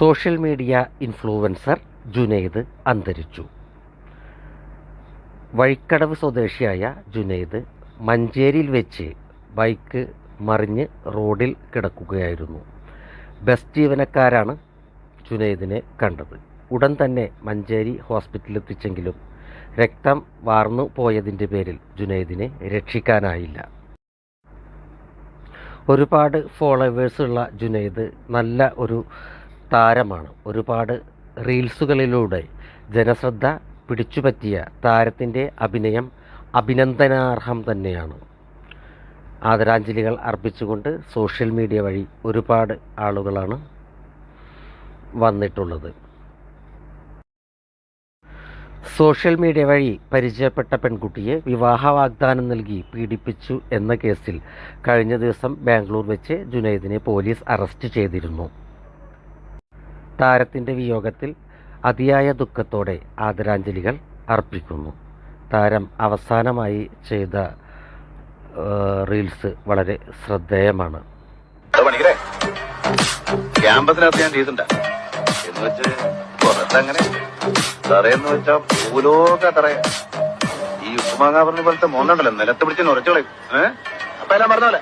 Social media influencer Junaid അന്തരിച്ചു. വഴിക്കടവ് സ്വദേശിയായ ജുനൈദ് മഞ്ചേരിയിൽ വെച്ച് ബൈക്ക് മറിഞ്ഞ് റോഡിൽ കിടക്കുകയായിരുന്നു. ബസ് ജീവനക്കാരാണ് ജുനൈദിനെ കണ്ടത്. ഉടൻ തന്നെ മഞ്ചേരി ഹോസ്പിറ്റലിലെത്തിച്ചെങ്കിലും രക്തം വാർന്നു പോയതിന്റെ പേരിൽ ജുനൈദിനെ രക്ഷിക്കാനായില്ല. ഒരുപാട് ഫോളോവേഴ്സുള്ള ജുനൈദ് നല്ല ഒരു താരമാണ്. ഒരുപാട് റീൽസുകളിലൂടെ ജനശ്രദ്ധ പിടിച്ചുപറ്റിയ താരത്തിന്റെ അഭിനയം അഭിനന്ദനാർഹം തന്നെയാണ്. ആദരാഞ്ജലികൾ അർപ്പിച്ചുകൊണ്ട് സോഷ്യൽ മീഡിയ വഴി ഒരുപാട് ആളുകളാണ് വന്നിട്ടുള്ളത്. സോഷ്യൽ മീഡിയ വഴി പരിചയപ്പെട്ട പെൺകുട്ടിയെ വിവാഹ വാഗ്ദാനം നൽകി പീഡിപ്പിച്ചു എന്ന കേസിൽ കഴിഞ്ഞ ദിവസം ബാംഗ്ലൂർ വെച്ച് ജുനൈദിനെ പോലീസ് അറസ്റ്റ് ചെയ്തിരുന്നു. താരത്തിന്റെ വിയോഗത്തിൽ അതിയായ ദുഃഖത്തോടെ ആദരാഞ്ജലികൾ അർപ്പിക്കുന്നു. താരം അവസാനമായി ചെയ്ത റീൽസ് വളരെ ശ്രദ്ധേയമാണ്. ഈ ഉപ്പുമാങ്ങാ പറഞ്ഞ പോലത്തെ മോന്നുണ്ടല്ലോ നിലത്ത് പിടിച്ച് നുറച്ചോളെ ഏഹ് അപ്പൊ എല്ലാം പറഞ്ഞ പോലെ.